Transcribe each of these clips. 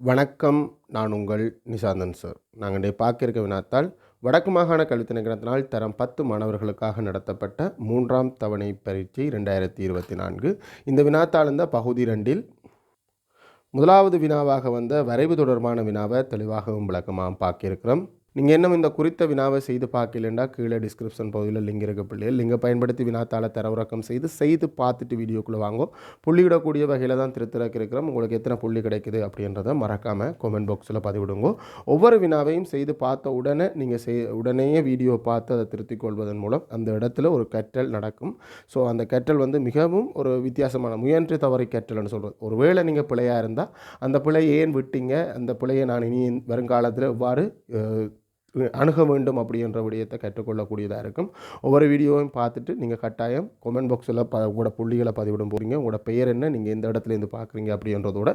வணக்கம் நான் உங்கள் நிசாந்தன் சார். நாங்கள் இன்றைய பார்க்கிருக்க வினாத்தால் வடக்கு மாகாண கல்வி திணைக்களத்தினால் தரம் பத்து மாணவர்களுக்காக நடத்தப்பட்ட மூன்றாம் தவணை பரீட்சை ரெண்டாயிரத்தி இருபத்தி நான்கு. இந்த வினாத்தாள் இந்த பகுதி ரெண்டில் முதலாவது வினாவாக வந்த வரைவு தொடர்பான வினாவை தெளிவாகவும் விளக்கமாகவும் பார்க்கிருக்கிறோம் நீங்கள் இன்னும் இந்த குறித்த வினாவை செய்து பார்க்கலண்டா? கீழே டிஸ்கிரிப்ஷன் பகுதியில் லிங்க் இருக்க பிள்ளைகள் லிங்கை பயன்படுத்தி வினாத்தாளை தரவிறக்கம் செய்து செய்து பார்த்துட்டு வீடியோக்குள்ளே வாங்கும் புள்ளியிடக்கூடிய வகையில் தான் திருத்திறக்க இருக்கிறோம். உங்களுக்கு எத்தனை புள்ளி கிடைக்குது அப்படின்றத மறக்காமல் கமெண்ட் பாக்ஸில் பதிவிடுங்க. ஒவ்வொரு வினாவையும் செய்து பார்த்த உடனே நீங்கள் செய் உடனேயே வீடியோ பார்த்து அதை திருத்திக் கொள்வதன் மூலம் அந்த இடத்துல ஒரு கற்றல் நடக்கும். ஸோ அந்த கற்றல் வந்து மிகவும் ஒரு வித்தியாசமான முயன்று தவறி கற்றல்னு சொல்கிறது ஒருவேளை நீங்கள் பிழையாக இருந்தால் அந்த பிழையை ஏன் விட்டீங்க? அந்த பிழையை நான் இனி வருங்காலத்தில் எவ்வாறு அணுக வேண்டும் அப்படின்ற விடயத்தை கற்றுக்கொள்ளக்கூடியதாக இருக்கும். ஒவ்வொரு வீடியோவையும் பார்த்துட்டு நீங்கள் கட்டாயம் கொமெண்ட் பாக்ஸில் ப உங்களோட புள்ளிகளை பதிவிடும் போகிறீங்க உங்களோட பெயர் என்ன நீங்கள் எந்த இடத்துலேருந்து பார்க்குறீங்க அப்படின்றதோட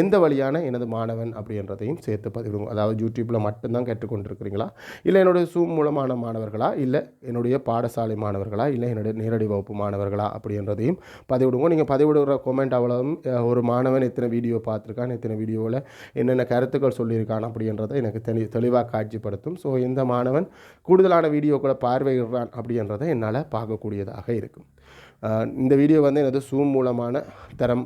எந்த வழியான எனது மாணவன் அப்படின்றதையும் சேர்த்து பதிவிடுங்க. அதாவது யூடியூப்பில் மட்டும்தான் கற்றுக்கொண்டிருக்கிறீங்களா? இல்லை என்னுடைய சூம் மூலமான மாணவர்களா? இல்லை என்னுடைய பாடசாலை மாணவர்களா? இல்லை என்னுடைய நேரடி வகுப்பு மாணவர்களா? அப்படின்றதையும் பதிவிடுங்க. நீங்கள் பதிவிடுகிற கொமெண்ட் அவ்வளவும் ஒரு மாணவன் எத்தனை வீடியோ பார்த்துருக்கான் எத்தனை வீடியோவில் என்னென்ன கருத்துக்கள் சொல்லியிருக்கான் அப்படின்றத எனக்கு தெளி தெளிவாக காட்சிப்படுத்தும். ஸோ இந்த மாணவன் கூடுதலான வீடியோக்களை பார்வையிடுறான் அப்படின்றத என்னால் பார்க்கக்கூடியதாக இருக்கும். இந்த வீடியோ வந்து எனது சூம் மூலமான தரம்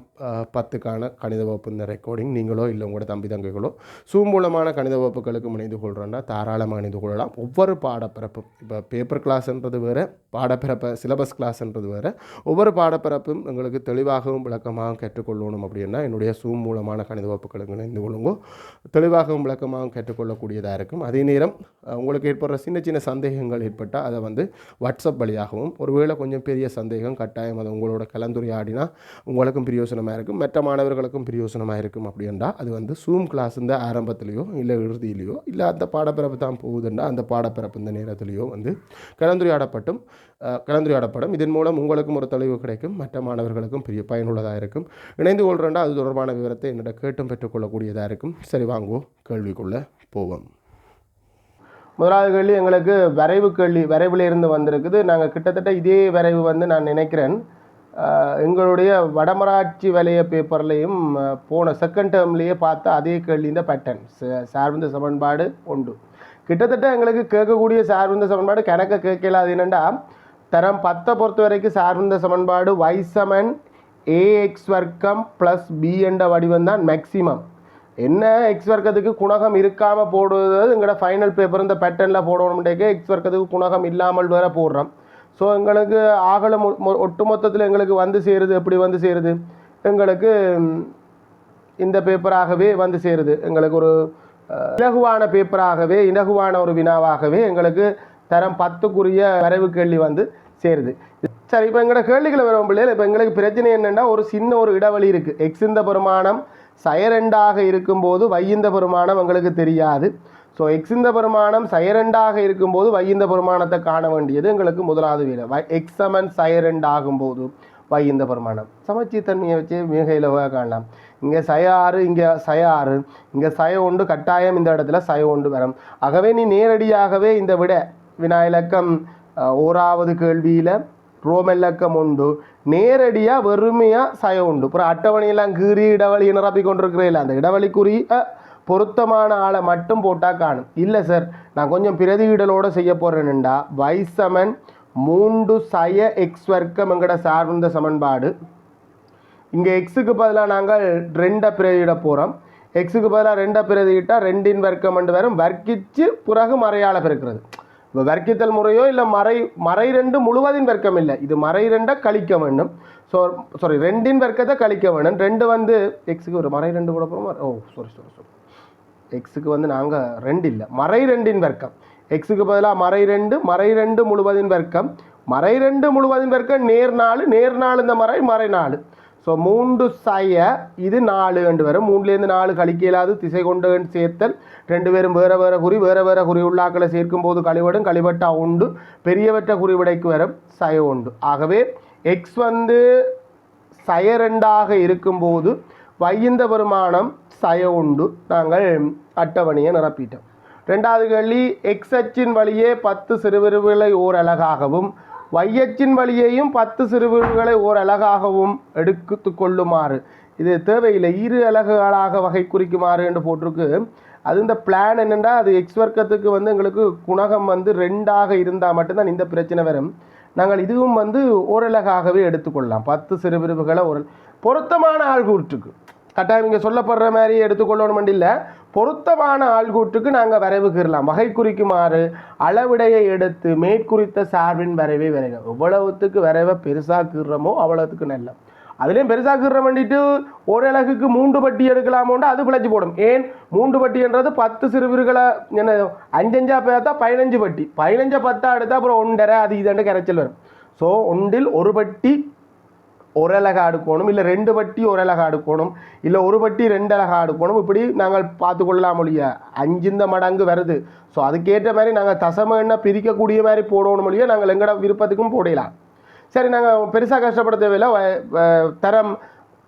பத்துக்கான கணித வகுப்பு இந்த ரெக்கார்டிங் நீங்களோ இல்லை உங்களோட தம்பி தங்கைகளோ சூம் மூலமான கணித வகுப்புகளுக்கு இணைந்து கொள்கிறோன்னா தாராளமாக இணைந்து கொள்ளலாம். ஒவ்வொரு பாடப்பிறப்பும். இப்போ பேப்பர் கிளாஸ்ன்றது வேறு பாடப்பிறப்பை சிலபஸ் கிளாஸ்ன்றது வேறு. ஒவ்வொரு பாடப்பிறப்பும் எங்களுக்கு தெளிவாகவும் விளக்கமாகவும் கற்றுக்கொள்ளணும் அப்படின்னா என்னுடைய சூம் மூலமான கணித வகுப்புகளுக்கு இணைந்து கொள்ளுங்கோ. தெளிவாகவும் விளக்கமாகவும் கற்றுக்கொள்ளக்கூடியதாக இருக்கும். அதே நேரம் உங்களுக்கு ஏற்படுற சின்ன சின்ன சந்தேகங்கள் ஏற்பட்டால் அதை வந்து வாட்ஸ்அப் வழியாகவும் ஒருவேளை கொஞ்சம் பெரிய சந்தேகம் கட்டாயம் அது உங்களோட கலந்துரையாடினா உங்களுக்கும் பிரயோசனமாக இருக்கும். மற்ற மாணவர்களுக்கும் பிரயோசனமாக இருக்கும் அப்படின்னா அது வந்து சூம் கிளாஸ் இந்த ஆரம்பத்திலேயோ இல்லை இறுதியிலையோ இல்லை அந்த பாடப்பிறப்பு தான் போகுதுன்னா அந்த பாடப்பிறப்பு இந்த நேரத்திலையோ வந்து கலந்துரையாடப்பட்டும். கலந்துரையாடப்படும். இதன் மூலம் உங்களுக்கும் ஒரு தெளிவு கிடைக்கும். மற்ற மாணவர்களுக்கும் பெரிய பயனுள்ளதாக இருக்கும். இணைந்து கொள்கிறேன்டா அது தொடர்பான விவரத்தை என்னோட கேட்டும் பெற்றுக்கொள்ளக்கூடியதாக இருக்கும். சரி வாங்குவோம். கேள்விக்குள்ளே போவோம். முதலாவது கேள்வி எங்களுக்கு வரைவு கேள்வி வரைவில் இருந்து வந்திருக்குது. நாங்கள் கிட்டத்தட்ட இதே வரைவு வந்து நான் நினைக்கிறேன். எங்களுடைய வடமராட்சி வலைய பேப்பர்லேயும் போன செகண்ட் டேர்ம்லேயே பார்த்த அதே கேள்வி இந்த பேட்டர்ன் சார்ந்த சமன்பாடு உண்டு கிட்டத்தட்ட எங்களுக்கு கேட்கக்கூடிய சார்ந்த சமன்பாடு கணக்கை கேட்கல அது என்னென்னா தரம் பத்தை பொறுத்த வரைக்கும் சார்ந்த சமன்பாடு ஒய் சமன் ஏஎக்ஸ் வர்க்கம் ப்ளஸ் பி என்ற வடிவம் தான் மேக்ஸிமம் என்ன எக்ஸ் வர்க்கத்துக்கு குணகம் இருக்காமல் போடுவது எங்களோட ஃபைனல் பேப்பர் இந்த பேட்டர்னில் போடணும்டேக்க எக்ஸ் வர்க்கத்துக்கு குணகம் இல்லாமல் வேற போடுறோம். ஸோ எங்களுக்கு ஆகலம் ஒட்டுமொத்தத்தில் எங்களுக்கு வந்து சேருது. எப்படி வந்து சேருது? எங்களுக்கு இந்த பேப்பராகவே வந்து சேருது. எங்களுக்கு ஒரு இலகுவான பேப்பராகவே இலகுவான ஒரு வினாவாகவே எங்களுக்கு தரம் பத்துக்குரிய வரைவு கேள்வி வந்து சேருது. சரி இப்போ எங்களோட கேள்விகளை வரும் பிள்ளைகள் இப்போ எங்களுக்கு பிரச்சனை என்னென்னா ஒரு சின்ன ஒரு இடைவெளி இருக்குது எக்ஸ் இந்த பெருமானம் சயரெண்டாக இருக்கும்போது வையிந்த பெருமானம் எங்களுக்கு தெரியாது. ஸோ எக்ஸ் இந்த பெருமானம் சயரெண்டாக இருக்கும்போது வையிந்த பெருமானத்தை காண வேண்டியது எங்களுக்கு முதலாவது வேலை. வை எக்ஸ் சமன் சயரெண்ட் ஆகும்போது வையிந்த பெருமானம். சமச்சி தன்மையை வச்சு மிக இலவாக காணலாம். இங்கே சய ஆறு இங்கே சய ஆறு. இங்கே சய ஒன்று கட்டாயம் இந்த இடத்துல சய ஒன்று வரும். ஆகவே நீ நேரடியாகவே இந்த விட வினாயிலக்கம் ஓராவது கேள்வியில் ரோமெல்லக்கம் உண்டு. நேரடியாக வெறுமையாக சய உண்டு. அப்புறம் அட்டவணையெல்லாம் கீறி இடவழி நிரப்பி கொண்டிருக்கிறேன் அந்த இடவழிக்குரிய பொருத்தமான ஆளை மட்டும் போட்டால் காணும். இல்லை சார் நான் கொஞ்சம் பிரதியிடலோடு செய்ய போகிறேன்டா வைசமன் மூன்று சய எக்ஸ் வர்க்கம் எங்கட சார்ந்த சமன்பாடு. இங்கே எக்ஸுக்கு பதிலாக நாங்கள் ரெண்டை பிரதியிட போகிறோம் எக்ஸுக்கு பதிலாக ரெண்டை பிரதியிட்டால் ரெண்டின் வர்க்கம் என்று வரும். வர்க்கிச்சு பிறகு மறையாள பெருக்கிறது இப்போ வர்க்கித்தல் முறையோ இல்லை மறை மறை ரெண்டு முழுவதின் வர்க்கம் இல்லை. இது மறை ரெண்டை கழிக்க வேண்டும். ஸோ சாரி ரெண்டின் வர்க்கத்தை கழிக்க வேண்டும். ரெண்டு வந்து எக்ஸுக்கு ஒரு மறை ரெண்டு கூட போகிறோமா ஓ சாரி சாரி சாரி எக்ஸுக்கு வந்து நாங்கள் ரெண்டு இல்லை. மறை ரெண்டின் வர்க்கம். எக்ஸுக்கு பதிலாக மறை ரெண்டு மறை ரெண்டு முழுவதின் வர்க்கம். மறை ரெண்டு முழுவதின் வர்க்கம் நேர் நாலு நேர் நாலு இந்த மறை மறை நாலு. ஸோ மூன்று சய இது நாலு ரெண்டு வரும். மூணுலேருந்து நாலு கழிக்கலாது திசை கொண்டு சேர்த்தல். ரெண்டு பேரும் வேறு வேறு குறி வேறு வேறு குறி உள்ளாக்களை சேர்க்கும் போது கழிவடும் கழிவட்டா உண்டு. பெரியவற்ற குறிவிடைக்கு வரும் சய உண்டு. ஆகவே எக்ஸ் வந்து சய ரெண்டாக இருக்கும்போது வையந்த பெருமானம் சய உண்டு. நாங்கள் அட்டவணையை நிரப்பிட்டோம். ரெண்டாவது கேள்வி எக்ஸ் அச்சின் வழியே பத்து சிறுவிரிவுகளை ஓர் அழகாகவும் வையச்சின் வழியையும் பத்து சிறுவிருவுகளை ஓர் அலகாகவும் எடுத்து கொள்ளுமாறு. இது தேவையில்லை இரு அலகுகளாக வகை குறிக்குமாறு என்று போட்டிருக்கு. அது இந்த பிளான் என்னென்னா அது எக்ஸ் வர்க்கத்துக்கு வந்து எங்களுக்கு குணகம் வந்து ரெண்டாக இருந்தால் மட்டும்தான் இந்த பிரச்சனை வரும். நாங்கள் இதுவும் வந்து ஓரலகாகவே எடுத்துக்கொள்ளலாம் பத்து சிறுபிரிவுகளை ஒரு பொருத்தமான ஆள் ஆள்கூற்றுக்கு கட்டாயம் இங்கே சொல்லப்படுற மாதிரி எடுத்துக்கொள்ளணும் இல்லை. பொருத்தமான ஆள்கூற்றுக்கு நாங்கள் வரைவுகிறலாம் வகை குறிக்குமாறு அளவிடையை எடுத்து மேற்குறித்த சார்பின் வரைவை வரைக. எவ்வளவுத்துக்கு வரைவை பெருசாக்குறோமோ அவ்வளவுத்துக்கு நல்ல. அதுலேயும் பெருசாக்குற வேண்டிட்டு ஒரு அழகுக்கு மூன்று பட்டி எடுக்கலாமோண்டு அது பிழைச்சி போடும். ஏன்? மூன்று பட்டின்றது பத்து சிறுவிர்களை என்ன அஞ்சஞ்சா பார்த்தா பதினஞ்சு பட்டி. பதினஞ்சா பத்தா எடுத்தால் அப்புறம் ஒன்றரை அது இதண்டு கரைச்சல் வரும். ஸோ ஒன்றில் ஒரு பட்டி ஒரு அழகா அடுக்கணும் இல்லை ரெண்டு பட்டி ஒரு அழகா அடுக்கணும் இல்லை ஒரு பட்டி ரெண்டு அழகா அடுக்கணும் இப்படி நாங்கள் பார்த்து கொள்ளலாம் ஒழிய. அஞ்சிந்த மடங்கு வருது. ஸோ அதுக்கேற்ற மாதிரி நாங்கள் தசம எண்ணெய் பிரிக்கக்கூடிய மாதிரி போடணும் ஒழிய நாங்கள் எங்களோட விருப்பத்துக்கும் போடலாம். சரி நாங்கள் பெருசாக கஷ்டப்பட தேவையில்லை. வ- தரம்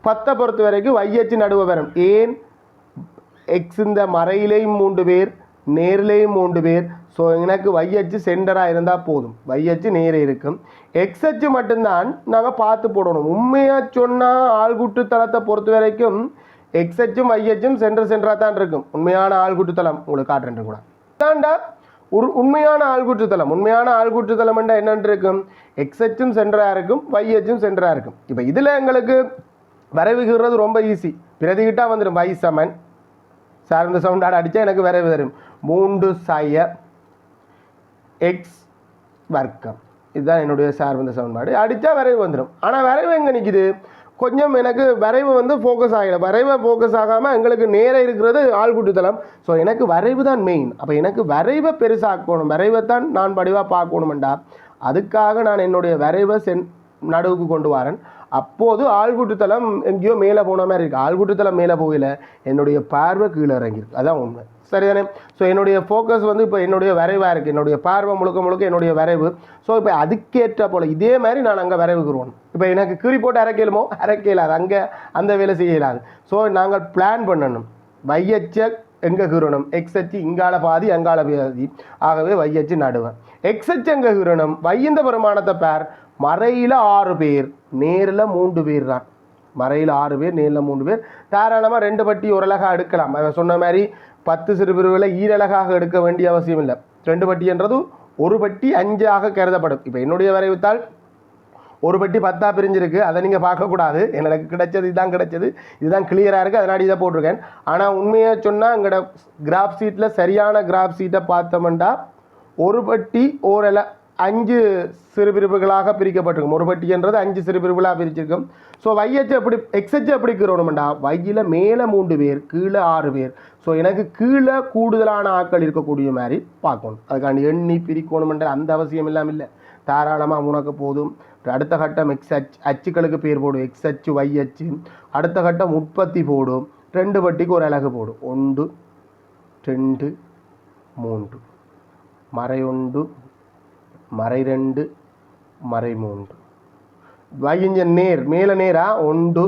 பத்தை பொறுத்த வரைக்கும் வையச்சு நடுவ வரும். ஏன்? எக்ஸ் இந்த மறையிலையும் மூன்று பேர் நேர்லேயும் மூன்று பேர் ஸோ எனக்கு வையச்சு சென்டராக இருந்தால் போதும். வையச்சு நேரே இருக்கும். எக்ஸ் அச்சு மட்டும்தான் நாங்கள் பார்த்து போடணும். உண்மையாக சொன்னால் ஆள்குட்டு தளத்தை பொறுத்த வரைக்கும் எக்ஸ் அச்சும் வையச்சும் சென்டர் சென்டராக தான் இருக்கும். உண்மையான ஆள்குட்டு தளம் உங்களுக்கு காட்டுறேன் கூட. தாண்டா உரு உண்மையான ஆள்குற்றுத்தலம் உண்மையான ஆள்குற்றுத்தலம் என்னென்னு இருக்கும்? எக்ஸ்ஹெச்சும் சென்டராக இருக்கும் வைஹெச்சும் சென்டராக இருக்கும். இப்போ இதில் எங்களுக்கு வரைவுகிறது ரொம்ப ஈஸி பிரதிகிட்டா வந்துடும் வை சமன். சார்ந்த சவுண்டாட அடித்தா எனக்கு விரைவு வரும் மூன்று சய எக்ஸ் வர்க்கம். இதுதான் என்னுடைய சார்பந்த சமன்பாடு. அடித்தா வரைவு வந்துடும் ஆனால் வரைவு எங்கே நிற்கிது கொஞ்சம் எனக்கு வரைவு வந்து ஃபோக்கஸ் ஆகலை. வரைவை ஃபோக்கஸ் ஆகாமல் எங்களுக்கு நேராக இருக்கிறது ஆள்கூட்டுத்தலம் ஸோ எனக்கு வரைவு தான் மெயின் அப்போ எனக்கு வரைவை பெருசாக்கணும். வரைவை தான் நான் படிவாக பார்க்கணுமெண்டா. அதுக்காக நான் என்னுடைய வரைவை சென் நடுவுக்கு கொண்டு வரேன். அப்போது ஆள்கூட்டுத்தலம் எங்கேயோ மேலே போன மாதிரி இருக்குது ஆள்கூட்டுத்தலம் மேலே போகல. என்னுடைய பார்வை கீழே இறங்கியிருக்கு அதான் உண்மை. சரிதானே? ஸோ என்னுடைய ஃபோக்கஸ் வந்து இப்போ என்னுடைய வரைவாக இருக்குது என்னுடைய பார்வை முழுக்க முழுக்க என்னுடைய வரைவு. ஸோ இப்போ அதுக்கேற்ற போல் இதே மாதிரி நான் அங்கே வரைவுக்குருவோம் இப்போ எனக்கு கீறி போட்டு அரைக்கலுமோ? அரைக்கலாது. அங்கே அந்த வேலை செய்யலாது. ஸோ நாங்கள் பிளான் பண்ணணும். வையச்ச எங்கே கீறணும்? எக்ஸச்சு இங்கால பாதி அங்கால பாதி. ஆகவே வையச்சு நடுவேன் எக்ஸச்சு எங்கே கீறணும்? வையந்த பெருமானத்தை பேர் மறையில் ஆறு பேர் நேரில் மூன்று பேர் தான். மறையில் ஆறு பேர் நேரில் மூன்று பேர். தாராளமாக ரெண்டு பட்டி ஒரு அழகாக எடுக்கலாம். அவன் சொன்ன மாதிரி பத்து சிறு பிரிவில் ஈரலகாக எடுக்க வேண்டிய அவசியம் இல்லை. ரெண்டு பட்டின்றது ஒரு பட்டி அஞ்சாக கருதப்படும். இப்போ என்னுடைய வரைவுத்தால் ஒரு பட்டி பத்தாக பிரிஞ்சிருக்கு. அதை நீங்கள் பார்க்கக்கூடாது. எனக்கு கிடைச்சது இதுதான் கிடைச்சது. இதுதான் கிளியராக இருக்குது அதனால இதை போட்டிருக்கேன். ஆனால் உண்மையாக சொன்னால் எங்களோட கிராஃப் சீட்டில் சரியான கிராஃப் சீட்டை பார்த்தோம்னா ஒரு பட்டி ஓரள அஞ்சு சிறுபிரிவுகளாக பிரிக்கப்பட்டிருக்கும். ஒரு பட்டின்றது அஞ்சு சிறுபிரிவுகளாக பிரிச்சிருக்கும். ஸோ வையச்சு எப்படி எக்ஸச்சு எப்படி இருக்கிறோம்டா வையில் மேலே மூன்று பேர் கீழே ஆறு பேர். ஸோ எனக்கு கீழே கூடுதலான ஆட்கள் இருக்கக்கூடிய மாதிரி பார்க்கணும். அதுக்கான எண்ணி பிரிக்கணுமென்ற அந்த அவசியம் இல்லாமல் இல்லை. தாராளமாக உனக்கு போதும். அடுத்த கட்டம் எக்ஸ் அச் அச்சுக்களுக்கு பேர் போடும். எக்ஸ் அச்சு ஒய் அச்சு. அடுத்த கட்டம் உற்பத்தி போடும். ரெண்டு பட்டிக்கு ஒரு அழகு போடும். ஒன்று ரெண்டு மூன்று. மறையொண்டு மறை ரெண்டு மறை மூன்று நேர் மேலே நேரா ஒன்று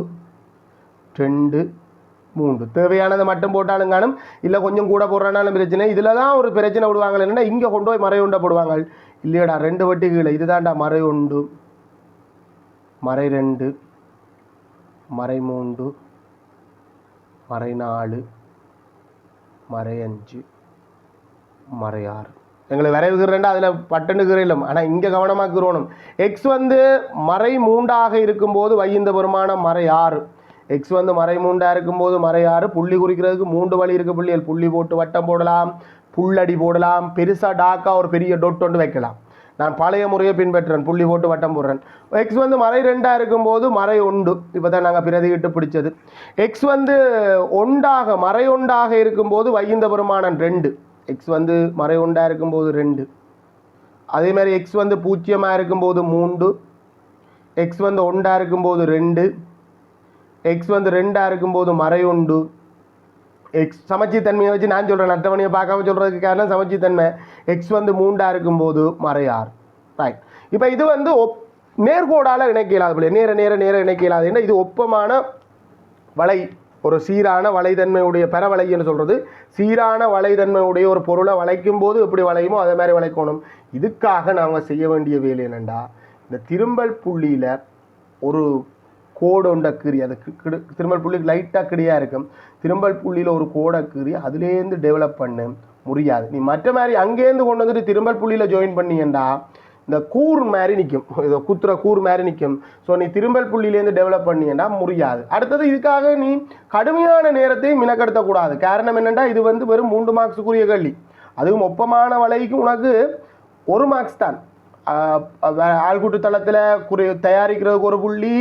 ரெண்டு மூன்று. தேவையானதை மட்டும் போட்டாலும் காணும். இல்லை கொஞ்சம் கூட போடுறனாலும் பிரச்சனை. இதில் தான் ஒரு பிரச்சனை விடுவாங்க. என்னென்னா இங்கே கொண்டு போய் மறை உண்டை போடுவாங்க. இல்லையடா ரெண்டு வட்டி கீழே. இதுதான்டா மறை உண்டு மறை ரெண்டு மறை மூன்று மறை நாலு மறை அஞ்சு மறை ஆறு எங்களை வரைவுகிறேன்டா அதில் பட்டனுக்கிறோம் ஆனால் இங்கே கவனமாக்கிறோணும் எக்ஸ் வந்து மறை மூண்டாக இருக்கும்போது வையந்த பெருமானம் மறை ஆறு. எக்ஸ் வந்து மறை மூண்டாக இருக்கும்போது மறை ஆறு. புள்ளி குறிக்கிறதுக்கு மூன்று வழி இருக்குது புள்ளிகள். புள்ளி போட்டு வட்டம் போடலாம் புள்ளடி போடலாம் பெருசாக டாக்காக ஒரு பெரிய டொட் ஒன்று வைக்கலாம். நான் பழைய முறையை பின்பற்றுறேன். புள்ளி போட்டு வட்டம் போடுறேன். எக்ஸ் வந்து மறை ரெண்டாக இருக்கும்போது மறை ஒன்று. இப்போ தான் நாங்கள் பிரதிகிட்டு பிடிச்சது. எக்ஸ் வந்து ஒண்டாக மறை ஒன்றாக இருக்கும்போது வையந்த பெருமானன் ரெண்டு. எக்ஸ் வந்து மறை உண்டாக இருக்கும்போது ரெண்டு. அதே மாதிரி எக்ஸ் வந்து பூஜ்ஜியமாக இருக்கும்போது மூன்று. எக்ஸ் வந்து ஒண்டாக இருக்கும்போது ரெண்டு. எக்ஸ் வந்து ரெண்டாக இருக்கும்போது மறை உண்டு எக்ஸ் சமச்சித்தன்மையை வச்சு நான் சொல்கிறேன் அட்டவணையை பார்க்காம சொல்கிறதுக்கு காரணம் சமச்சித்தன்மை எக்ஸ் வந்து மூண்டாக இருக்கும்போது மறையார். ரைட் இப்போ இது வந்து ஒப் நேர்கோடால் இணைக்க இயலாது நேர நேர நேர இணைக்க இயலாது. ஏன்னா இது ஒப்பமான வலை. ஒரு சீரான வலைதன்மையுடைய பெறவலைன்னு சொல்கிறது சீரான வலைதன்மையுடைய ஒரு பொருளை வளைக்கும் போது எப்படி வளையுமோ அதே மாதிரி வளைக்கணும். இதுக்காக நாங்கள் செய்ய வேண்டிய வேலை என்னென்னா இந்த திரும்பல் புள்ளியில் ஒரு கோடொண்ட கீறி அது கிடு- திரும்பல் புள்ளி லைட்டாக கிடியாக இருக்கும். திரும்பல் புள்ளியில் ஒரு கோடை கீறி அதுலேருந்து டெவலப் பண்ணு. முடியாது. நீ மற்ற மாதிரி அங்கேருந்து கொண்டு வந்துட்டு திரும்பல் புள்ளியில் ஜாயின் பண்ணியண்டா. இந்த கூர் மாதிரி நிற்கும் இதை குத்துற கூர் மாதிரி நிற்கும் ஸோ நீ திரும்பல் புள்ளியிலேருந்து டெவலப் பண்ணியேண்டா முடியாது. அடுத்தது இதுக்காக நீ கடுமையான நேரத்தை மினக்கடுத்தக்கூடாது. காரணம் என்னென்னா இது வந்து வெறும் மூன்று மார்க்ஸுக்குரிய கல்வி அதுவும் ஒப்பமான வலைக்கு உனக்கு ஒரு மார்க்ஸ் தான். ஆள்கூட்டு தளத்தில் குறி தயாரிக்கிறதுக்கு ஒரு புள்ளி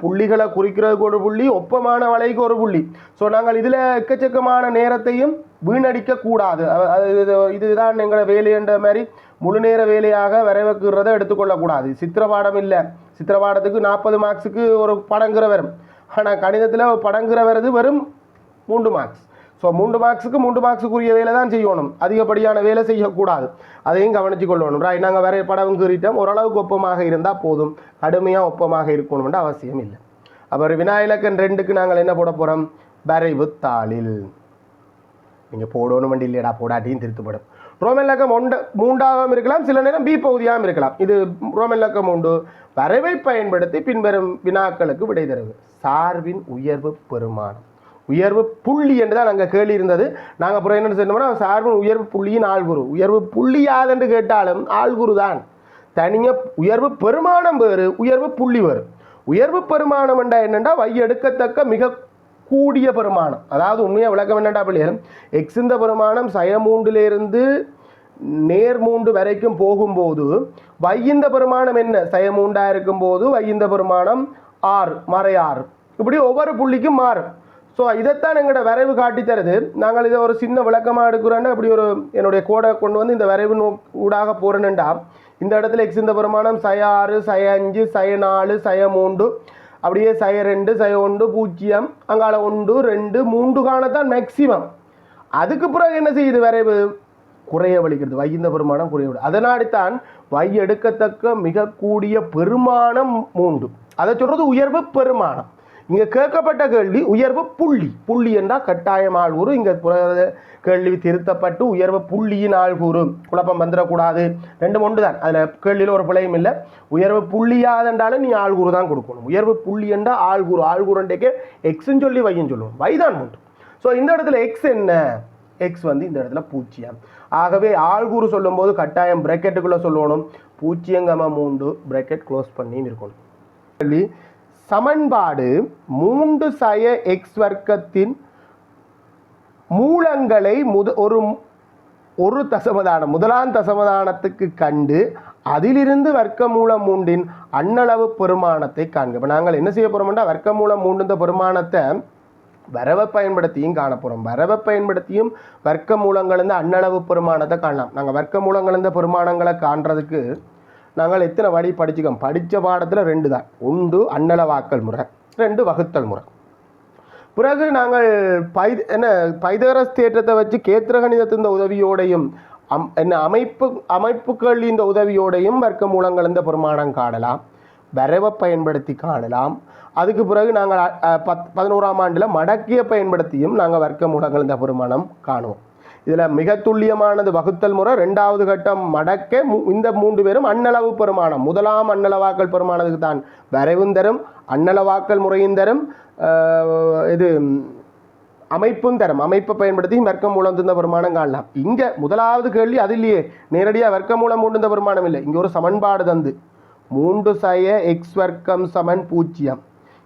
புள்ளிகளை குறிக்கிறதுக்கு ஒரு புள்ளி ஒப்பமான வலைக்கு ஒரு புள்ளி. ஸோ நாங்கள் இதில் எக்கச்சக்கமான நேரத்தையும் வீணடிக்க கூடாது அது இதுதான் எங்களை வேலைன்ற மாதிரி முழு நேர வேலையாக வரைவக்குறதை எடுத்துக்கொள்ளக்கூடாது. சித்திரபாடம் இல்லை. சித்திரபாடத்துக்கு நாற்பது மார்க்ஸுக்கு ஒரு படங்கிற வரும் ஆனால் கணிதத்தில் படங்கிற வருது வெறும் மூன்று மார்க்ஸ் ஸோ மூன்று மார்க்ஸுக்கு மூன்று மார்க்ஸுக்குரிய வேலை தான் செய்யணும். அதிகப்படியான வேலை செய்யக்கூடாது. அதையும் கவனித்து கொள்ளணும். ரைட் நாங்கள் வேறு படம் கீறிட்டோம். ஓரளவுக்கு ஒப்பமாக இருந்தால் போதும். கடுமையாக ஒப்பமாக இருக்கணும்ன்ற அவசியம் இல்லை. அப்புறம் விநாயகன் ரெண்டுக்கு நாங்கள் என்ன போட போகிறோம் வரைவு தாளில். நீங்கள் போடணும் வண்டி இல்லையடா. போடாட்டியும் திருத்தப்படும். ரோமன் லக்கம் ஒன்று மூண்டாகவும் இருக்கலாம் சில நேரம் பி பகுதியாகவும் இருக்கலாம். இது ரோமன் லக்கம் உண்டு. வரைவை பயன்படுத்தி பின்வரும் வினாக்களுக்கு விடை தருவு சார்பின் உயர்வு பெருமானம். உயர்வு புள்ளி என்று தான் நாங்கள் கேள்வி இருந்தது. நாங்கள் அப்புறம் என்ன சொன்னோம்னா சார்பின் உயர்வு புள்ளியின் ஆள்குரு. உயர்வு புள்ளி யாதென்று கேட்டாலும் ஆள்குரு தான். தனியாக உயர்வு பெருமானம் வேறு உயர்வு புள்ளி வேறு. உயர்வு பெருமானம் என்றால் என்னென்னா வையெடுக்கத்தக்க மிக கூடிய பெருமானம். அதாவது உண்மையாக விளக்கம் என்னடா பிள்ளைகள்? எக்ஸிந்த பெருமானம் சயமூண்டிலிருந்து நேர்மூண்டு வரைக்கும் போகும்போது வையந்த பெருமானம் என்ன? சயமூண்டா இருக்கும்போது வையந்த பெருமானம் ஆறு மறை ஆறு இப்படி ஒவ்வொரு புள்ளிக்கும் மாறும். ஸோ இதைத்தான் எங்களோட வரைவு காட்டி தருது. நாங்கள் இதை ஒரு சின்ன விளக்கமாக எடுக்கிறோன்னா இப்படி ஒரு என்னுடைய கோடை கொண்டு வந்து இந்த வரைவு நோ ஊடாக போகிறேன்டா இந்த இடத்துல எக்ஸ் இந்த பெருமானம் சய ஆறு சய அஞ்சு சய நாலு சய மூன்று அப்படியே சய ரெண்டு சய ஒன்று பூஜ்ஜியம் அங்கால ஒன்று ரெண்டு மூன்று காணத்தான் மேக்சிமம் அதுக்கு பிறகு என்ன செய்யுது வரைவு? குறைய வலிக்கிறது. வைந்த பெருமானம் குறைய விடும் அதனாடித்தான் வை எடுக்கத்தக்க மிக கூடிய பெருமானம் மூன்று அதை சொல்றது உயர்வு பெருமானம். இங்க கேட்கப்பட்ட கேள்வி உயர்வு புள்ளி. புள்ளி என்றால் கட்டாயம் ஆள்கூறு இங்க கேள்வி திருத்தப்பட்டு உயர்வு புள்ளியின் ஆள்கூறு குழப்பம் வந்துடக்கூடாது. ரெண்டும் ஒன்று தான் அதில் கேள்வியில் ஒரு பிழையும் இல்லை. உயர்வு புள்ளியாதென்றாலும் நீ ஆள்கூறு தான் கொடுக்கணும். உயர்வு புள்ளி என்றால் ஆள்கூறு ஆள்கூறுன்றேக்கு எக்ஸ்ன்னு சொல்லி வையும் சொல்லுவோம். வைதான் உண்டு. ஸோ இந்த இடத்துல எக்ஸ் என்ன? எக்ஸ் வந்து இந்த இடத்துல பூச்சியம். ஆகவே ஆள்கூறு சொல்லும்போது கட்டாயம் பிரக்கெட்டுக்குள்ளே சொல்லணும். பூச்சியங்கம மூண்டு பிரக்கெட் க்ளோஸ் பண்ணியும் இருக்கணும். கேள்வி சமன்பாடு மூன்று சய எக்ஸ் வர்க்கத்தின் மூலங்களை முத ஒரு ஒரு தசமதானம் முதலாம் தசமதானத்துக்கு கண்டு அதிலிருந்து வர்க்க மூலம் மூன்றின் அண்ணளவு பெருமானத்தை காண்க. இப்போ நாங்கள் என்ன செய்ய போகிறோம்னா வர்க்கமூலம் மூன்று பெருமானத்தை வரவை பயன்படுத்தியும் காண போகிறோம் வரவை பயன்படுத்தியும் வர்க்க மூலங்கள்ந்த அண்ணளவு பெருமானத்தை காணலாம். நாங்கள் வர்க்க மூலங்கள்ந்த பெருமானங்களை காண்றதுக்கு நாங்கள் எத்தனை வழி படிச்சுக்கோம்? படித்த பாடத்தில் ரெண்டு தான். உண்டு அன்னல வாக்கல் முறை. ரெண்டு வகுத்தல் முறை. பிறகு நாங்கள் பை என்ன பைதரஸ் தேற்றத்தை வச்சு கேத்திரகணிதத்தின் உதவியோடையும் அம் என்ன அமைப்பு அமைப்புகள் இந்த உதவியோடையும் வர்க்க மூலங்கள் இந்த பெருமானம் காணலாம். வரைவை பயன்படுத்தி காணலாம். அதுக்கு பிறகு நாங்கள் பத் பதினோராம் ஆண்டில் மடக்கிய பயன்படுத்தியும் நாங்கள் வர்க்க மூலங்கள் இந்த பெருமானம் காணுவோம். இதில் மிக துல்லியமானது வகுத்தல் முறை. ரெண்டாவது கட்டம் மடக்க இந்த மூன்று பேரும் அண்ணளவு பெருமானம். முதலாம் அண்ணளவாக்கல் பெருமானதுக்கு தான் வரைவும் தரும் அண்ணளவாக்கல் முறையும் தரும் இது அமைப்பும் தரும். அமைப்பை பயன்படுத்தி வர்க்கம் மூலம் தந்த பெருமானம் காணலாம். இங்கே முதலாவது கேள்வி அது இல்லையே. நேரடியாக வர்க்கம் மூலம் மூண்டுந்த பெருமானம் இல்லை. இங்கே ஒரு சமன்பாடு தந்து. மூன்று சய எக்ஸ் வர்க்கம் சமன் பூஜ்ஜியம்.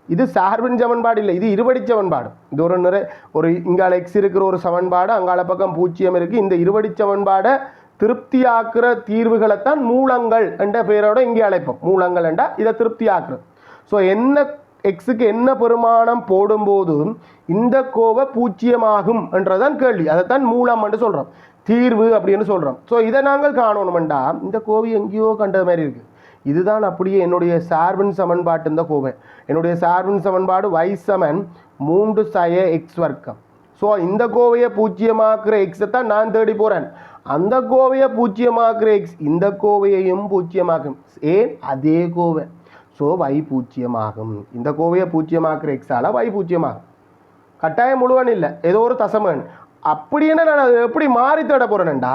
இது சார்பின் சமன்பாடு இல்லை இது இருபடி சமன்பாடு. இது ஒரு நிறை ஒரு இங்கால எக்ஸ் இருக்கிற ஒரு சமன்பாடு அங்கால பக்கம் பூஜ்ஜியம் இருக்குது இந்த இருபடி சமன்பாடை திருப்தியாக்குற தீர்வுகளைத்தான் மூலங்கள் என்ற பெயரோட இங்கே அழைப்போம். மூலங்கள் என்றால் இதை திருப்தியாக்குறது. ஸோ என்ன எக்ஸுக்கு என்ன பெருமானம் போடும்போது இந்த கோவை பூச்சியமாகும் என்றதான் கேள்வி. அதைத்தான் மூலம் என்று சொல்கிறோம் தீர்வு அப்படின்னு சொல்கிறோம் ஸோ இதை நாங்கள் காணணுமெண்டா இந்த கோவை எங்கேயோ கண்டது மாதிரி இருக்குது இதுதான் அப்படியே என்னுடைய சார்பின் சமன்பாட்டு இந்த கோவை என்னுடைய சார்பின் சமன்பாடு y சமன் மூன்று சய எக்ஸ் வர்க்கம். ஸோ இந்த கோவையை பூஜ்ஜியமாக்குற எக்ஸை தான் நான் தேடி போகிறேன் அந்த கோவையை பூஜ்ஜியமாக்குற எக்ஸ் இந்த கோவையையும் பூஜ்ஜியமாக்கும் ஏன்? அதே கோவை ஸோ வை பூஜ்ஜியமாகும் இந்த கோவையை பூஜ்ஜியமாக்குற எக்ஸால் வை பூஜ்ஜியமாகும் கட்டாயம் முழுவன் இல்லை. ஏதோ ஒரு தசமன். அப்படி என்ன நான் அதை எப்படி மாறி தேட போகிறேன்டா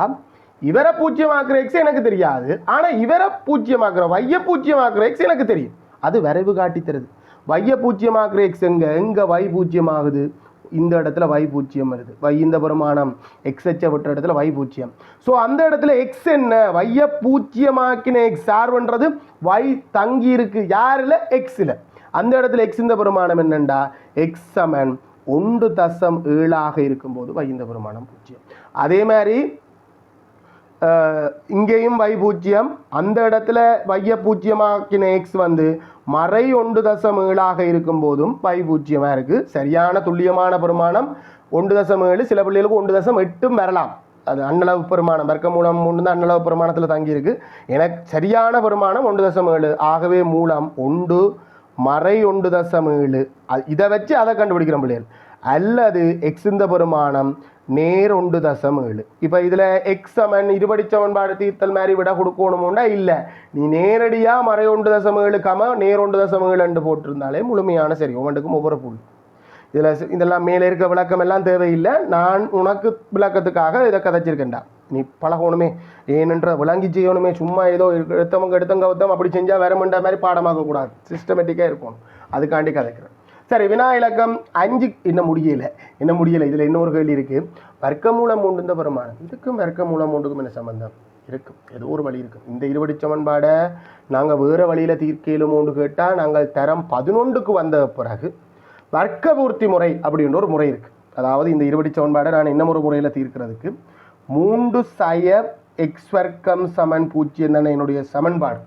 இவரை பூஜ்ஜியமாக்குற எக்ஸ் எனக்கு தெரியாது. ஆனால் இவரை பூஜ்ஜியமாக்குற வைய பூஜ்ஜியமாக்குற எக்ஸ் எனக்கு தெரியும். அது வரைவு காட்டி தருது. வைய பூஜ்ஜியமாக்குற எக்ஸ் எங்கே? எங்கே வை பூஜ்ஜியமாகுது இந்த இடத்துல வை பூஜ்ஜியம் வருது. வை இந்த பெருமானம் எக்ஸ் எச்ச விட்ட இடத்துல வை பூஜ்ஜியம் ஸோ அந்த இடத்துல எக்ஸ் என்ன? வைய பூஜ்ஜியமாக்கின எக்ஸ் சார்புன்றது வை தங்கி இருக்கு. யாரில்? எக்ஸில் அந்த இடத்துல எக்ஸ் இந்த பெருமானம் என்னண்டா? எக்ஸ் சமன். ஒன்று தசம் ஏழாக இருக்கும்போது வை இந்த பெருமானம் பூஜ்ஜியம் அதே மாதிரி இங்கேயும் வை பூஜ்ஜியம். அந்த இடத்துல வைய பூஜ்ஜியமாக்கின எக்ஸ் வந்து மறை ஒன்று தசம் ஏழாக இருக்கும் போதும் வை பூஜ்ஜியமாக இருக்குது சரியான துல்லியமான பெருமானம் ஒன்று தசம் ஏழு சில பிள்ளைகளுக்கு ஒன்று தசம் எட்டும் வரலாம். அது அன்னளவு பெருமானம் வர்க்க மூலம் ஒன்று தான் அன்னளவு பெருமானத்தில் தங்கியிருக்கு எனக்கு சரியான பெருமானம் ஒன்று தசம் ஏழு. ஆகவே மூலம் ஒன்று மறை ஒன்று தசம் ஏழு. இதை வச்சு அதை கண்டுபிடிக்கிறோம் பிள்ளைகள். அல்லது எக்ஸ் இந்த பெருமானம் நேர் ஒன்று தசம் ஏழு. இப்போ இதில் எக்ஸ் சமன் இருபடி சமன்பாடு தீர்த்தல் மாதிரி விட கொடுக்கணுமோண்டா? இல்லை. நீ நேரடியாக மறை ஒன்று தசம் ஏழு கம நேர் ஒன்று தசம் ஏழுன்னு போட்டிருந்தாலே முழுமையான சரி. ஒவ்வொன்றுக்கும் ஒவ்வொரு புள்ளி. இதில் இதெல்லாம் மேலே இருக்க விளக்கம் எல்லாம் தேவையில்லை. நான் உனக்கு விளக்கத்துக்காக இதை கதைச்சிருக்கேன்டா. நீ பழகணுமே. ஏனென்ற விளங்கி செய்யணுமே. சும்மா ஏதோ எடுத்தவங்க எடுத்தவங்க கவுத்தம் அப்படி செஞ்சால் வரமுன்ற மாதிரி பாடமாக்கக்கூடாது சிஸ்டமேட்டிக்காக இருக்கணும். அதுக்காண்டி கதைக்கிறேன். சரி வினா இலக்கம் அஞ்சு இன்னும் முடியல. இன்னும் முடியல. இதில் இன்னொரு கேள்வி இருக்குது வர்க்கமூலம் உண்டுந்த பெருமானம் இதுக்கும் வர்க்கமூலம் உண்டுக்கும் என்ன சம்பந்தம்? இருக்கும். ஏதோ ஒரு வழி இருக்கும். இந்த இருபடி சமன்பாடை நாங்கள் வேறு வழியில் தீர்க்கையிலுமோன்னு கேட்டால் நாங்கள் தரம் பதினொன்றுக்கு வந்த பிறகு வர்க்க பூர்த்தி முறை அப்படின்ற ஒரு முறை இருக்குது அதாவது இந்த இருபடி சமன்பாடை நான் என்ன ஒரு முறையில் தீர்க்கிறதுக்கு. மூன்று சய எக்ஸ் வர்க்கம் சமன் பூஜ்ஜியம் தானே என்னுடைய சமன்பாடு.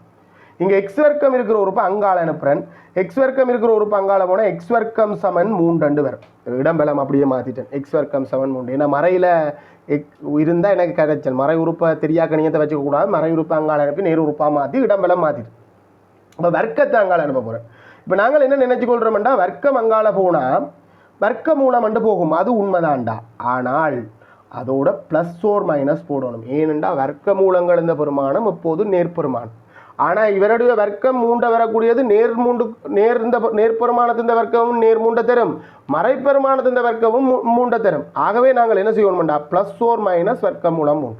இங்கே எக்ஸ் வர்க்கம் இருக்கிற உறுப்பு அங்காள அனுப்புகிறேன் எக்ஸ் வர்க்கம் இருக்கிற உறுப்பு அங்காள போனால் எக்ஸ் வர்க்கம் சமன் மூன்றண்டு வரும் இடம்பெலம் அப்படியே மாற்றிட்டேன் எக்ஸ் வர்க்கம் சமன் மூன்று. ஏன்னா மறையில் எக் இருந்தால் எனக்கு கிடைச்சல் மறை உறுப்பை தெரியா கணியத்தை வச்சுக்க கூடாது. மறை உறுப்பு அங்காள அனுப்பி நேர் உறுப்பாக மாற்றி இடம்பெலம் மாற்றிட்டு இப்போ வர்க்கத்தை அங்காள அனுப்ப போகிறேன் இப்போ நாங்கள் என்ன நினச்சிக்கொள்கிறோம்டா வர்க்கம் அங்காள போனால் வர்க்க மூலம் வந்து போகும். அது உண்மைதான்டா. ஆனால் அதோட ப்ளஸ் ஓர் மைனஸ் போடணும். ஏனென்றால் வர்க்க மூலங்கள் இந்த பெருமானம் இப்போது நேர்பெருமானம் ஆனால் இவருடைய வர்க்கம் மூண்ட வரக்கூடியது. நேர் மூண்டு நேர் இந்த நேர்பெருமானத்தின் வர்க்கமும் நேர் மூண்ட தரும். மறைப்பெருமானத்தின் வர்க்கமும் மூ- மூண்ட தரும். ஆகவே நாங்கள் என்ன செய்யணும்டா ப்ளஸ் ஓர் மைனஸ் வர்க்கம் மூலம் மூன்று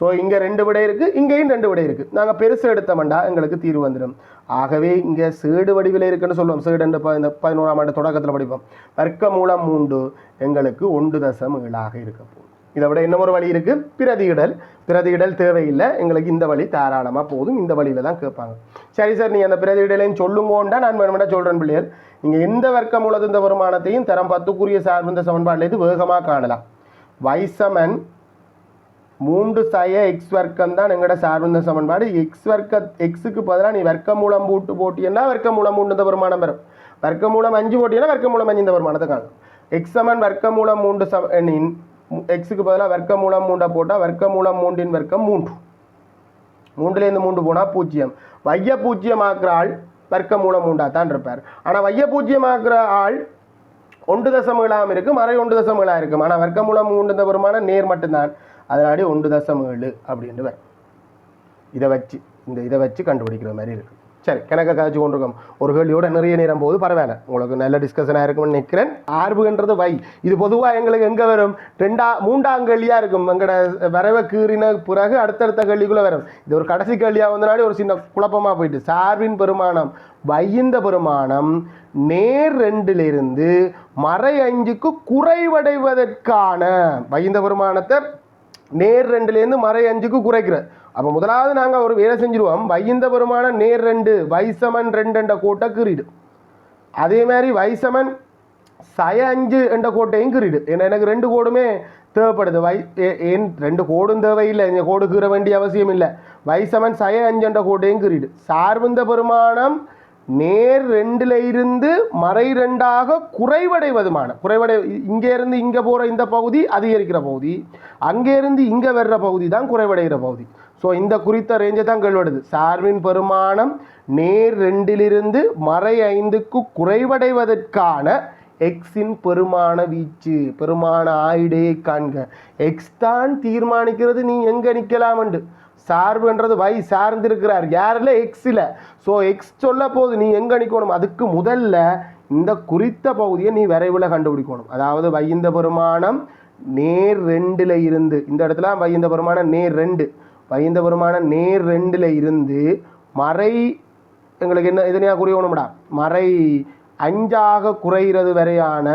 ஸோ இங்கே ரெண்டு விடை இருக்குது இங்கேயும் ரெண்டு விடை இருக்குது நாங்கள் பெருசு எடுத்தோம்டா எங்களுக்கு தீர்வு வந்துடும் ஆகவே இங்கே சேடு வடிவில் இருக்குன்னு சொல்லுவோம். சேடு என்று ப- இந்த பதினோராம் ஆண்டு தொடக்கத்தில் படிப்போம். வர்க்க மூலம் மூண்டு எங்களுக்கு ஒன்று தசம் ஏழாக இருக்க போகுது. இதை விட இன்னும் ஒரு வழி இருக்குது பிரதியிடல். பிரதியிடல் தேவையில்லை. எங்களுக்கு இந்த வழி தாராளமாக போதும். இந்த வழியில் தான் கேட்பாங்க. சரி சார் நீ அந்த பிரதியிடலையும் சொல்லுங்கோண்டா நான் வேணுமெண்டா சொல்கிறேன் பிள்ளைகள். நீங்கள் எந்த வர்க்கம் மூலத்து இந்த வருமானத்தையும் தரம் பத்துக்குரிய சார்பு இந்த சமன்பாட்டில் இது வேகமாக காணலாம். வைசமன் மூன்று சய எக்ஸ் வர்க்கம் தான் எங்களோட சார்பந்த சமன்பாடு. எக்ஸ் வர்க்க எக்ஸுக்கு பதிலாக நீ வர்க்க மூலம் பூட்டு போட்டியன்னா வர்க்க மூலம் மூன்று இந்த வருமானம் வரும். வர்க்க மூலம் அஞ்சு போட்டியன்னா வர்க்க மூலம் அஞ்சு இந்த வருமானத்தை காணும். எக்ஸ் சமன் வர்க்க மூலம் மூன்று சம எக்ஸுக்கு பதிலாக வர்க்க மூலம் மூண்டை போட்டால் வர்க்க மூலம் மூன்றின் வர்க்கம் மூன்று. மூன்றுலேருந்து மூன்று போனால் பூஜ்ஜியம். வைய பூஜ்ஜியம் ஆக்குற ஆள் வர்க்க மூலம் மூண்டா தான் இருப்பார். ஆனால் வைய பூஜ்ஜியம் ஆக்குற ஆள் ஒன்று தசம் ஏழாம் இருக்கும் அரை ஒன்று தசம் இருக்கும். ஆனால் வர்க்க மூலம் மூன்று இந்த வருமானம் நேர் மட்டும்தான். அதனாடி ஒன்று தசம் ஏழு அப்படின்ட்டு வரும் இதை வச்சு இந்த இதை வச்சு கண்டுபிடிக்கிற மாதிரி இருக்குது சரி கணக்கை காய்ச்சி கொண்டிருக்கோம். ஒரு கேள்வியோட நிறைய நேரம் போது பரவாயில்ல. உங்களுக்கு நல்ல டிஸ்கஷனாக இருக்கும்னு நிற்கிறேன் ஆர்வுன்றது வை. இது பொதுவாக எங்களுக்கு எங்கே வரும்? ரெண்டா மூன்றாம் கேள்வியாக இருக்கும். எங்களோட வரவை கீறின பிறகு அடுத்தடுத்த கேள்விக்குள்ளே வரும். இது ஒரு கடைசி கேள்வியாக வந்தனாலே ஒரு சின்ன குழப்பமாக போயிட்டு. சார்பின் பெருமானம் வையிந்த பெருமானம் நேர் ரெண்டிலிருந்து மறை அஞ்சுக்கு குறைவடைவதற்கான வைந்த பெருமானத்தை நேர் ரெண்டுலேருந்து மறை அஞ்சுக்கு குறைக்கிற அப்போ முதலாவது நாங்கள் ஒரு வேலை செஞ்சிருவோம். வைந்த பெருமான நேர் ரெண்டு வைசமன் ரெண்டு என்ற கோட்டை கீறிடு. அதே மாதிரி வைசமன் சய அஞ்சு என்ற கோட்டையும் கீறிடு. ஏன்னா எனக்கு ரெண்டு கோடுமே தேவைப்படுது. வை ஏன் ரெண்டு கோடும் தேவையில்லை. இந்த கோடு கீற வேண்டிய அவசியம் இல்லை. வைசமன் சய அஞ்சு என்ற கோட்டையும் கீறிடு. சார்பந்த பெருமானம் நேர் ரெண்டில் இருந்து மறை ரெண்டாக குறைவடைவதுமான குறைவடை இங்கேருந்து இங்கே போகிற இந்த பகுதி அதிகரிக்கிற பகுதி அங்கே இருந்து இங்கே வர்ற பகுதி தான் குறைவடைகிற பகுதி. ஸோ இந்த குறித்த ரேஞ்சை தான் கேள்விடுது சார்பின் பெருமானம் நேர் ரெண்டிலிருந்து மறை ஐந்துக்கு குறைவடைவதற்கான எக்ஸின் பெருமான வீச்சு பெருமான ஆயிடே காண்க. எக்ஸ் தான் தீர்மானிக்கிறது நீ எங்கே நிற்கலாமண்டு சார்புன்றது வை சார்ந்திருக்கிறார். யாரில்? எக்ஸில் ஸோ எக்ஸ் சொல்ல போது நீ எங்கே நிற்கணும் அதுக்கு முதல்ல இந்த குறித்த பகுதியை நீ விரைவில் கண்டுபிடிக்கணும். அதாவது வைந்த பெருமானம் நேர் ரெண்டில் இருந்து இந்த இடத்துல வைந்த பெருமானம் நேர் ரெண்டு. வைந்தபுரமான நேர் ரெண்டில் இருந்து மறை எங்களுக்கு என்ன இதனையாக குறியணும்டா மறை அஞ்சாக குறைகிறது வரையான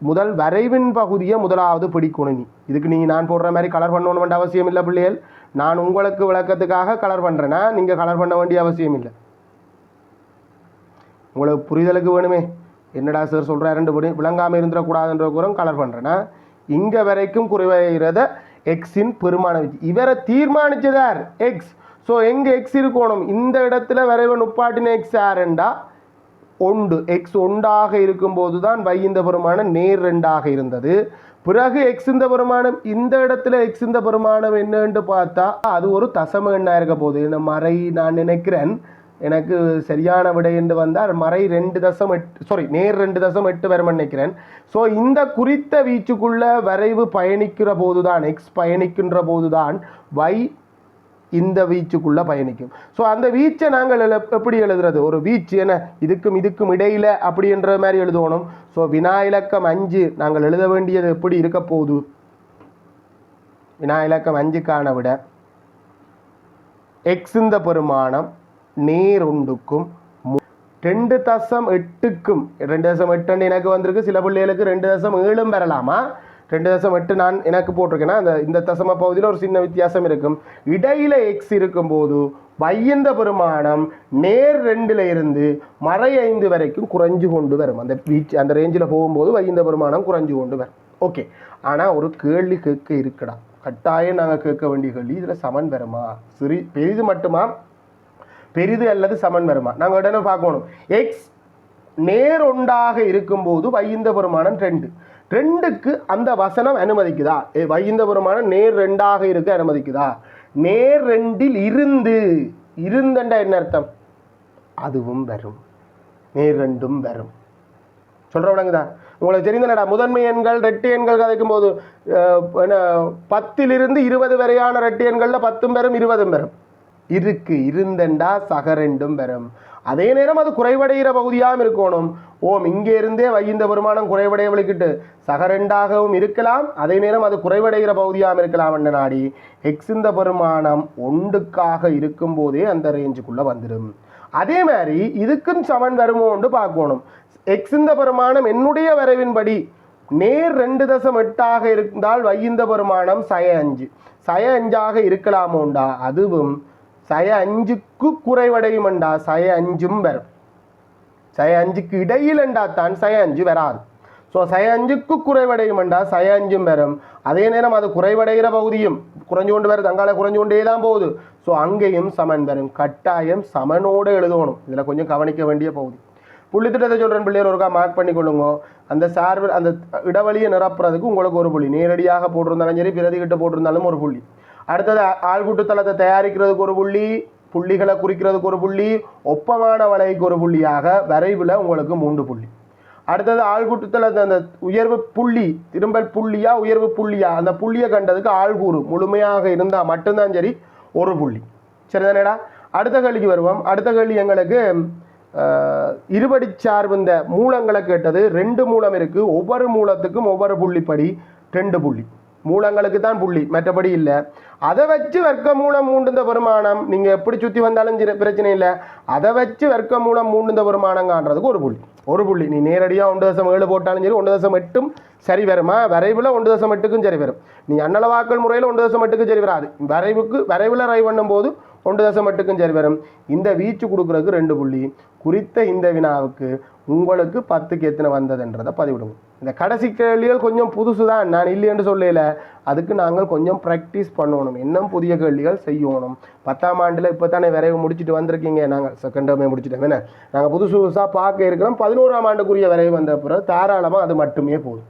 முதல் வரைவின் பகுதியை முதலாவது பிடிக்கணும் நீ இதுக்கு நீங்கள் நான் போடுற மாதிரி கலர் பண்ணணும்ன்ற அவசியம் இல்லை பிள்ளைகள். நான் உங்களுக்கு விளக்கத்துக்காக கலர் பண்ணுறேன்னா நீங்கள் கலர் பண்ண வேண்டிய அவசியம் இல்லை. உங்களுக்கு புரிதலுக்கு வேணுமே. என்னடா சார் சொல்கிறேன் ரெண்டு படி விளங்காமல் இருந்துடக்கூடாதுன்ற கூட கலர் பண்ணுறேன்னா இங்கே வரைக்கும் குறைவாகிறத எக்ஸின் பெருமான விதி இவரை தீர்மானிச்சதார் எக்ஸ் ஸோ எங்கே எக்ஸ் இருக்கணும்? இந்த இடத்துல வரைவன் உப்பாட்டின எக்ஸ் யாருண்டா? ஒன்று எக்ஸ் ஒன்றாக இருக்கும்போது தான் y இந்த பெருமானம் நேர் ரெண்டாக இருந்தது. பிறகு எக்ஸ் இந்த பெருமானம் இந்த இடத்துல எக்ஸ் இந்த பெருமானம் என்னன்னு பார்த்தா அது ஒரு தசம எண்ணாக இருக்க போகுது. இந்த மறை நான் நினைக்கிறேன். எனக்கு சரியான விடை என்று வந்தால் மறை ரெண்டு தசம் எட்டு சாரி நேர் ரெண்டு தசம் எட்டு வரும் நினைக்கிறேன். ஸோ இந்த குறித்த வீச்சுக்குள்ள வரைவு பயணிக்கிற போதுதான் எக்ஸ் பயணிக்கின்ற போதுதான் வை இந்த வீச்சுக்குள்ளே பயணிக்கும். ஸோ அந்த வீச்சை நாங்கள் எழு எப்படி எழுதுறது? ஒரு வீச்சு என்ன? இதுக்கும் இதுக்கும் இடையில அப்படின்ற மாதிரி எழுதணும் ஸோ வினா இலக்கம் அஞ்சு நாங்கள் எழுத வேண்டியது எப்படி இருக்க போகுது? வினா இலக்கம் அஞ்சுக்கான விட. எக்ஸ் இந்த பெருமானம் நேர் ரெண்டு தசம் எட்டுக்கும் ரெண்டு தசம் எட்டுன்னு எனக்கு வந்திருக்கு. சில பிள்ளைகளுக்கு ரெண்டு தசம் ஏழும் வரலாமா? ரெண்டு தசம் எட்டு நான் எனக்கு போட்டிருக்கேன்னா அந்த இந்த தசம பகுதியில் ஒரு சின்ன வித்தியாசம் இருக்கும். இடையில எக்ஸ் இருக்கும்போது வையந்த பெருமானம் நேர் ரெண்டில் இருந்து மறை ஐந்து வரைக்கும் குறைஞ்சு கொண்டு வரும். அந்த பீச் அந்த ரேஞ்சில் போகும்போது வையந்த பெருமானம் குறைஞ்சு கொண்டு வரும். ஓகே ஆனால் ஒரு கேள்வி கேட்க இருக்குடா. கட்டாயம் நாங்கள் கேட்க வேண்டிய கேள்வி இதில் சமன் வருமா? சிறி பெரிது மட்டுமா? பெரிது அல்லது சமன் வருமா? நாங்கள் உடனே பார்க்கணும். எக்ஸ் நேர் ஒன்றாக இருக்கும்போது வைந்த பெருமானம் ரெண்டு. ரெண்டுக்கு அந்த வசனம் அனுமதிக்குதா? ஏ, வைந்த பெருமானம் நேர் ரெண்டாக இருக்க அனுமதிக்குதா? நேர் ரெண்டில் இருந்து. இருந்தண்டா என்ன அர்த்தம்? அதுவும் வரும். நேர் ரெண்டும் வரும். சொல்ற விளங்குதா? உங்களுக்கு தெரிந்தனடா. முதன்மை எண்கள் ரெட்டு எண்கள் கதைக்கும் போது என்ன பத்திலிருந்து இருபது வரையான ரெட்டு எண்களில் பத்தும் பெறும் இருபதும் பெறும். இருக்கு இருந்தண்டா சக ரெண்டும் பெறும். அதே நேரம் அது குறைவடைகிற பகுதியாகவும் இருக்கணும். ஓம் இங்கே இருந்தே வைந்த பெருமானம் குறைவடைய விளக்கிட்டு சக ரெண்டாகவும் இருக்கலாம் அதே நேரம் அது குறைவடைகிற பகுதியாகவும் இருக்கலாம் என்ன நாடி எக்ஸ் இந்த பெருமானம் ஒன்றுக்காக இருக்கும்போதே அந்த ரேஞ்சுக்குள்ளே வந்துடும் அதே மாதிரி இதுக்கும் சமன் வருமோன்னு பார்க்கணும். எக்ஸ் இந்த பெருமானம் என்னுடைய வரைவின்படி நேர் ரெண்டு தசம் எட்டாக இருந்தால் வைந்த பெருமானம் சய அஞ்சு. சய அஞ்சாக இருக்கலாமோண்டா அதுவும் சய அஞ்சுக்கு குறைவடையுமண்டா சய அஞ்சும் வரும். சய அஞ்சுக்கு இடையிலண்டா தான் சய அஞ்சு வராது. ஸோ சய அஞ்சுக்கு குறைவடையுமண்டா சய அஞ்சும் வரும். அதே நேரம் அது குறைவடைகிற பகுதியும் குறைஞ்சு கொண்டு வருது அங்கால குறைஞ்சு கொண்டே தான் போகுது. ஸோ அங்கேயும் சமன் வரும். கட்டாயம் சமனோடு எழுதணும். இதில் கொஞ்சம் கவனிக்க வேண்டிய பகுதி. புள்ளித்திட்டத்தை சொல்கிறேன் பிள்ளையர் ஒருக்கா மார்க் பண்ணி கொள்ளுங்க. அந்த சார்பு அந்த இடவழியை நிரப்புறதுக்கு உங்களுக்கு ஒரு புள்ளி. நேரடியாக போட்டிருந்தாலும் சரி பிரதிகிட்ட போட்டிருந்தாலும் ஒரு புள்ளி. அடுத்தது ஆ- ஆள்கூட்டு தளத்தை தயாரிக்கிறதுக்கு ஒரு புள்ளி புள்ளிகளை குறிக்கிறதுக்கு ஒரு புள்ளி ஒப்பமான வலைக்கு ஒரு புள்ளியாக வரைவில் உங்களுக்கு மூன்று புள்ளி. அடுத்தது ஆள்கூட்டத்தில் அந்த அந்த உயர்வு புள்ளி திரும்பல் புள்ளியா உயர்வு புள்ளியா? அந்த புள்ளியை கண்டதுக்கு ஆள்கூறு முழுமையாக இருந்தால் மட்டும்தான் சரி ஒரு புள்ளி. சரிதானேடா? அடுத்த கேள்விக்கு வருவோம். அடுத்த கேள்வி எங்களுக்கு இருபடி சார்பு இந்த மூலங்களை கேட்டது ரெண்டு மூலம் இருக்குது ஒவ்வொரு மூலத்துக்கும் ஒவ்வொரு புள்ளிப்படி ரெண்டு புள்ளி. மூலங்களுக்கு தான் புள்ளி மற்றபடி இல்லை. அதை வச்சு வர்க்க மூலம் மூண்டுந்த வருமானம் நீங்கள் எப்படி சுற்றி வந்தாலும் பிரச்சனை இல்லை. அதை வச்சு வர்க்க மூலம் மூண்டுந்த வருமானம் காண்றதுக்கு ஒரு புள்ளி. ஒரு புள்ளி. நீ நேரடியாக ஒன்று தசம் ஏழு போட்டாலும் சரி ஒன்று தசம் எட்டும் சரி வருமா. வரைவில் ஒன்று தசம் எட்டுக்கும் சரி வரும். நீ அன்னளவாக்கல் முறையில் ஒன்று தசம் எட்டுக்கும் சரி வராது. வரைவுக்கு வரைவில் ரை பண்ணும்போது ஒன்று தசம் எட்டுக்கும் சரி வரும். இந்த வீச்சு கொடுக்குறதுக்கு ரெண்டு புள்ளி. குறித்த இந்த வினாவுக்கு உங்களுக்கு பத்துக்கு எத்தனை வந்ததுன்றதை பதிவிடுவோம். இந்த கடைசி கேள்விகள் கொஞ்சம் புதுசு தான் நான் இல்லைன்னு சொல்லல. அதுக்கு நாங்கள் கொஞ்சம் ப்ராக்டிஸ் பண்ணணும். இன்னும் புதிய கேள்விகள் செய்யணும். பத்தாம் ஆண்டில் இப்போ தானே விரைவு முடிச்சுட்டு வந்திருக்கீங்க. நாங்கள் செகண்ட் டேர்மே முடிச்சிட்டோம். என்ன? நாங்கள் புதுசு புதுசாக பார்க்க இருக்கிறோம். பதினோராம் ஆண்டுக்குரிய விரைவு வந்த பிறகு தாராளமாக அது மட்டுமே போதும்.